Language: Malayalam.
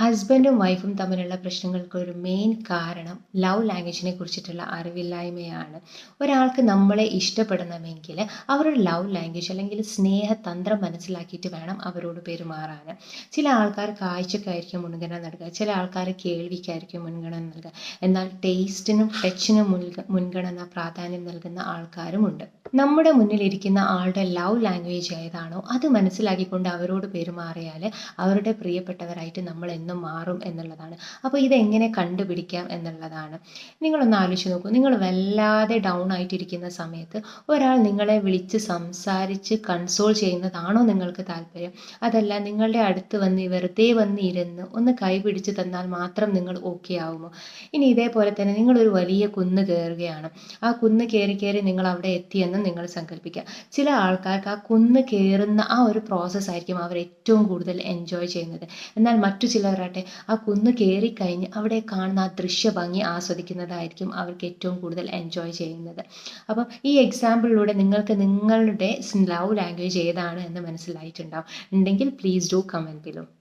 ഹസ്ബൻഡും വൈഫും തമ്മിലുള്ള പ്രശ്നങ്ങൾക്ക് ഒരു മെയിൻ കാരണം ലവ് ലാംഗ്വേജിനെ കുറിച്ചിട്ടുള്ള അറിവില്ലായ്മയാണ്. ഒരാൾക്ക് നമ്മളെ ഇഷ്ടപ്പെടണമെങ്കിൽ അവരുടെ ലവ് ലാംഗ്വേജ് അല്ലെങ്കിൽ സ്നേഹതന്ത്രം മനസ്സിലാക്കിയിട്ട് വേണം അവരോട് പെരുമാറാൻ. ചില ആൾക്കാർ കാഴ്ചക്കായിരിക്കും മുൻഗണന നൽകുക ചില ആൾക്കാർ കേൾവിക്കായിരിക്കും മുൻഗണന നൽകുക. എന്നാൽ ടേസ്റ്റിനും ടച്ചിനും മുൻഗണന പ്രാധാന്യം നൽകുന്ന ആൾക്കാരുമുണ്ട്. നമ്മുടെ മുന്നിലിരിക്കുന്ന ആളുടെ ലവ് ലാംഗ്വേജ് ഏതാണോ അത് മനസ്സിലാക്കിക്കൊണ്ട് അവരോട് പെരുമാറിയാൽ അവരുടെ പ്രിയപ്പെട്ടവരായിട്ട് നമ്മൾ എന്നും മാറും എന്നുള്ളതാണ്. അപ്പോൾ ഇതെങ്ങനെ കണ്ടുപിടിക്കാം എന്നുള്ളതാണ്. നിങ്ങളൊന്ന് ആലോചിച്ച് നോക്കൂ. നിങ്ങൾ വല്ലാതെ ഡൗൺ ആയിട്ടിരിക്കുന്ന സമയത്ത് ഒരാൾ നിങ്ങളെ വിളിച്ച് സംസാരിച്ച് കൺസോൾ ചെയ്യുന്നതാണോ നിങ്ങൾക്ക് താല്പര്യം? അതല്ല നിങ്ങളുടെ അടുത്ത് വന്ന് വെറുതെ വന്ന് ഇരുന്ന് ഒന്ന് കൈ പിടിച്ച് തന്നാൽ മാത്രം നിങ്ങൾ ഓക്കെ ആവുമോ? ഇനി ഇതേപോലെ തന്നെ നിങ്ങളൊരു വലിയ കുന്ന് കയറുകയാണ് ആ കുന്ന് കയറി കയറി നിങ്ങൾ അവിടെ എത്തിയെന്ന് നിങ്ങൾ സങ്കല്പിക്കുക. ചില ആൾക്കാർക്ക് ആ കുന്ന് കയറുന്ന ആ ഒരു പ്രോസസ്സ് ആയിരിക്കും അവർ ഏറ്റവും കൂടുതൽ എൻജോയ് ചെയ്യുന്നത്. എന്നാൽ മറ്റു ചിലവരാട്ടെ ആ കുന്ന് കയറി കഴിഞ്ഞ് അവിടെ കാണുന്ന ആ ദൃശ്യ ഭംഗി ആസ്വദിക്കുന്നതായിരിക്കും അവർക്ക് ഏറ്റവും കൂടുതൽ എൻജോയ് ചെയ്യുന്നത്. അപ്പം ഈ എക്സാമ്പിളിലൂടെ നിങ്ങൾക്ക് നിങ്ങളുടെ ലവ് ലാംഗ്വേജ് ഏതാണ് എന്ന് മനസ്സിലായിട്ടുണ്ടാവും. ഉണ്ടെങ്കിൽ പ്ലീസ് ഡു കമന്റ് ബിലോ